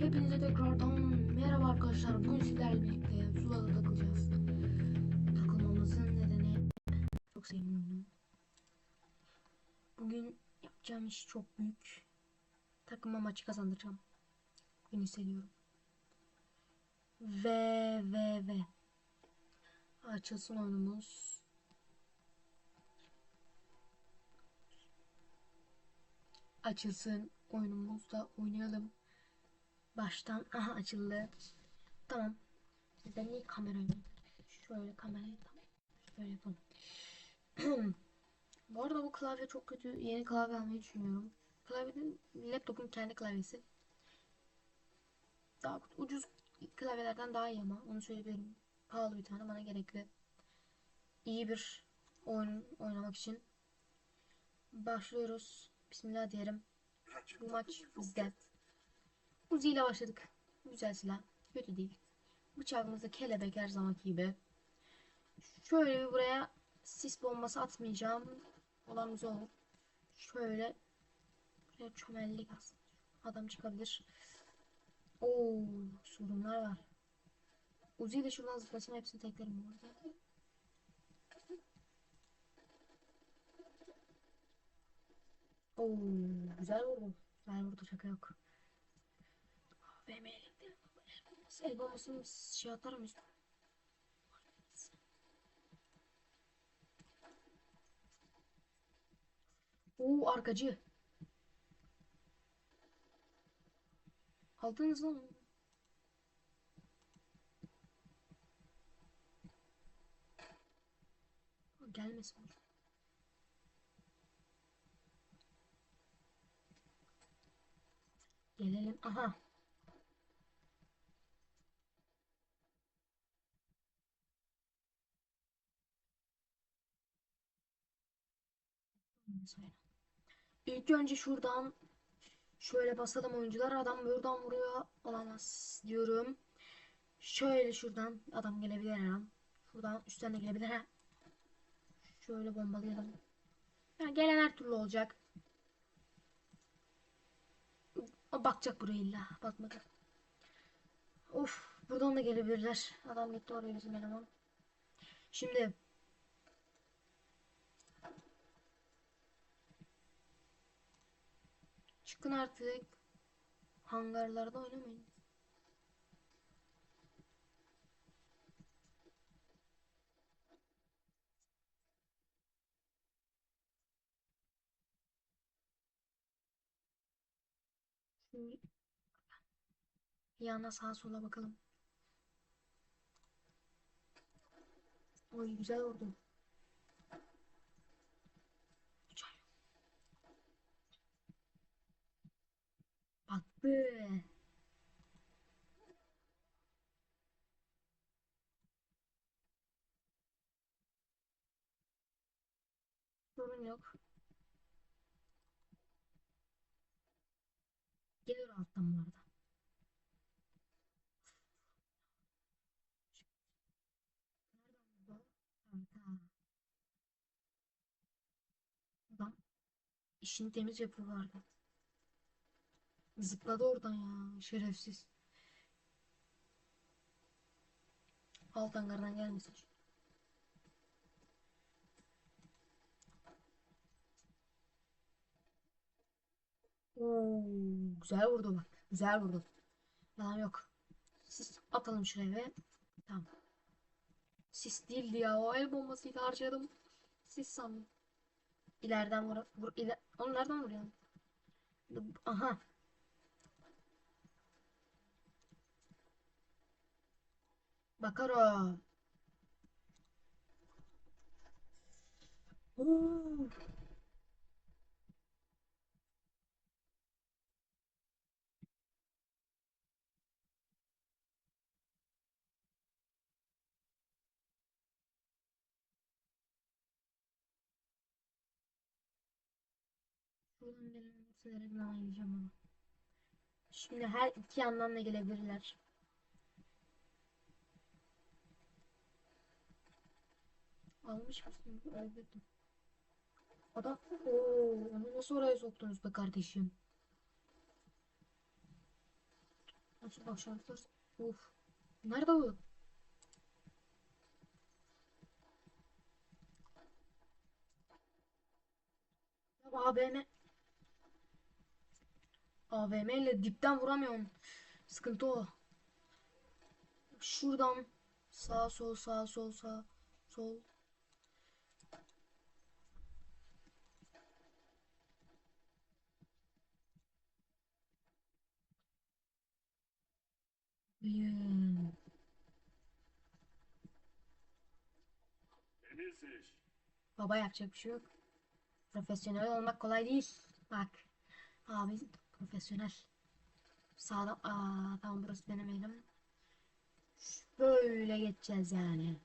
Hepinize tekrardan merhaba arkadaşlar. Bugün sizlerle birlikte Zula'da takılacağız. Takılmamızın nedeni çok sevmiyorum. Bugün yapacağım iş çok büyük. Takıma maçı kazandıracağım. Bugün hissediyorum. Ve ve ve açılsın oyunumuz. Açılsın oyunumuzda oynayalım. Baştan aha açıldı. Tamam. Ben niye kamerayı şöyle kamerayı tamam. Şöyle yapalım. Bu arada bu klavye çok kötü. Yeni klavye almayı düşünüyorum. Klavyenin laptopun kendi klavyesi. Daha ucuz klavyelerden daha iyi ama onu söyleyebilirim. Pahalı bir tane bana gerekli. İyi bir oyun oynamak için. Başlıyoruz. Bismillah diyelim. Bu maç bizde. Uzi ile başladık. Güzel silah. Kötü değil. Bıçağımızda kelebek her zamanki gibi. Şöyle bir buraya sis bombası atmayacağım. Olan güzel olur. Şöyle buraya çömellik aslında. Adam çıkabilir. Oo, sorunlar var. Uzi ile şuradan zıplasam hepsini teklerim bu arada. Oo, güzel vurdu. Güzel vurdu şaka yok. Benim elimde el bombasını şey atar mıyız? Oo arkacı. Aldınız lan. Gelmesin. Gelelim. Aha. Söyle. İlk önce şuradan şöyle basalım oyuncular. Adam buradan vuruyor. Olamaz diyorum. Şöyle şuradan adam gelebilir her an. Şuradan üstten de gelebilir ha. Şöyle bombalayalım. Yani gelen her türlü olacak. Bakacak buraya illa. Bakmadı. Of buradan da gelebilirler. Adam gitti oraya bizim eleman. Şimdi Çıkın artık. Hangarlarda oynamayın. Şimdi bir yana sağa sola bakalım. Oy güzel oldu. Sorun yok. Geliyor alttan bu arada. İşini temiz yapıyor vardı. Zıpladı oradan ya şerefsiz. Alt hangardan gelmesin. Oo, güzel vurdu bak. Güzel vurdu. Yalan yok. Siz atalım şuraya ve tamam. Sis değildi ya. O el bombasıyla harcadım. Sis sandım. İleriden vur. vur iler Onu nereden? Aha. Bakar o. Oo. Şuradan gelen sınırını ayıracağım ama. Şimdi her iki yandan da gelebilirler. Almış mısın? Öldürdüm. Adam ooo onu nasıl oraya soktunuz be kardeşim? Nasıl başlamışlar? Uf. Nerede bu? AVM. AVM ile dipten vuramıyorum. Sıkıntı o. Şuradan sağ sol sağ sol sağ sol. İş. Baba yapacak bir şey yok. Profesyonel olmak kolay değil. Bak. Abi profesyonel. Sağda aa tamam burası benim elim. Böyle geçeceğiz yani.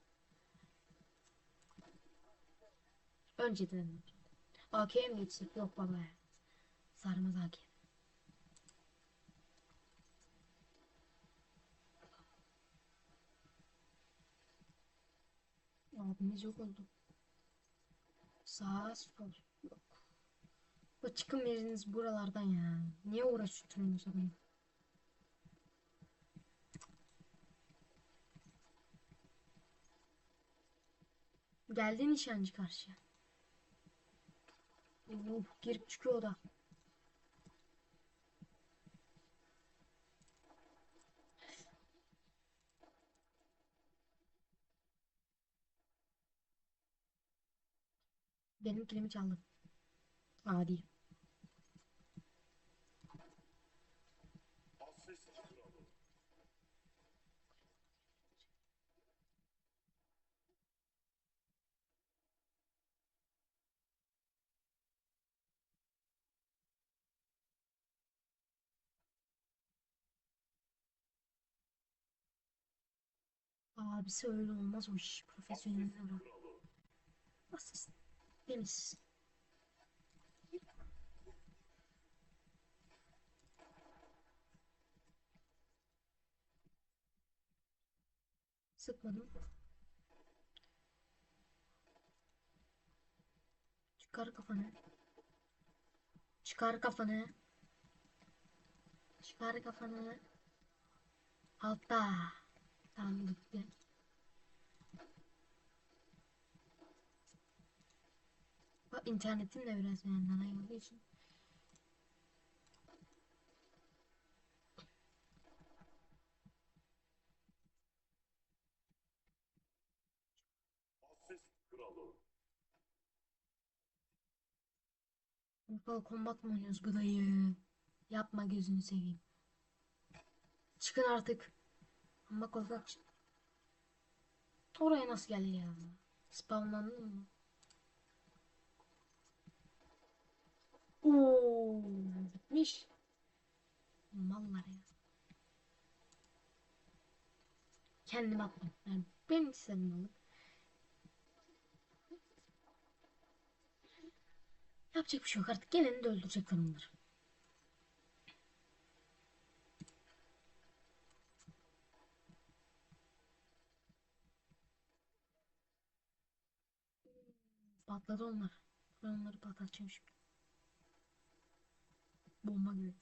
Önceden. AK'ye mi geçsek? Yok baba. Sarmaz AK. Abimiz yok oldu. Sağ sol. Yok. Bu çıkım yeriniz buralardan ya. Niye uğraşıyorsunuz adamı? Geldi nişancı karşıya. Uf, girip çıkıyor o da. Benim kilimi çaldı. Adi. Abisi öyle olmaz o iş. Profesyonel ara. Kralı. Asist. Temiz. Sıkmadım. Çıkar kafanı. Çıkar kafanı. Çıkar kafanı. Altta. Tamam gitti. İnternetim de biraz benden ayrıldığı için. Mortal Kombat mı oynuyoruz bu dayı? Yapma gözünü seveyim. Çıkın artık. Ama korkak. Oraya nasıl geldi ya? Spawnlandın mı? Oo, bitmiş. Mallar ya. Kendim attım. Yani benim malı. Yapacak bir şey yok artık. Geleni de öldürecekler onları. Patladı onlar. Onları patlatacağım şimdi. Bomba gibi.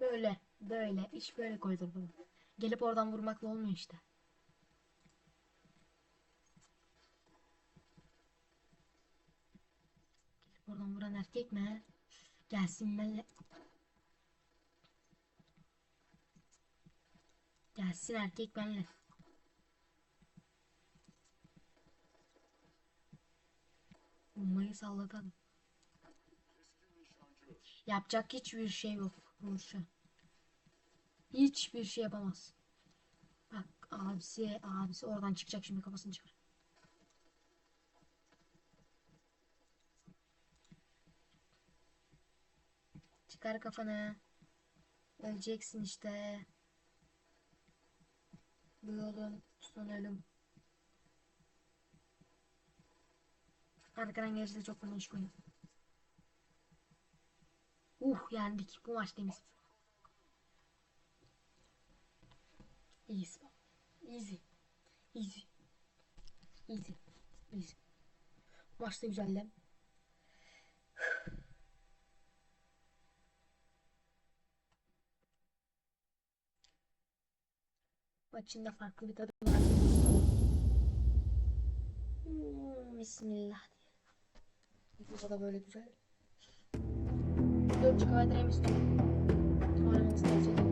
Böyle. Böyle. İş böyle koydur bana. Gelip oradan vurmakla olmuyor işte. Gelip oradan vuran erkek mi? Gelsin benimle. Gelsin erkek benimle. Bombayı sallatalım. Yapacak hiçbir şey yok Ruşa. Hiçbir şey yapamaz. Bak abisi abisi oradan çıkacak şimdi kafasını çıkar. Çıkar kafanı. Öleceksin işte. Bu yolun son ölüm. Arkadan gerisi de çok fazla iş koydu. Uh yendik. Bu maç temiz. Easy. Easy. Easy. Easy. Easy. Maç da güzeldi. Maçında farklı bir tadı var. Hmm, bismillah diyelim. Bu da böyle güzel. 4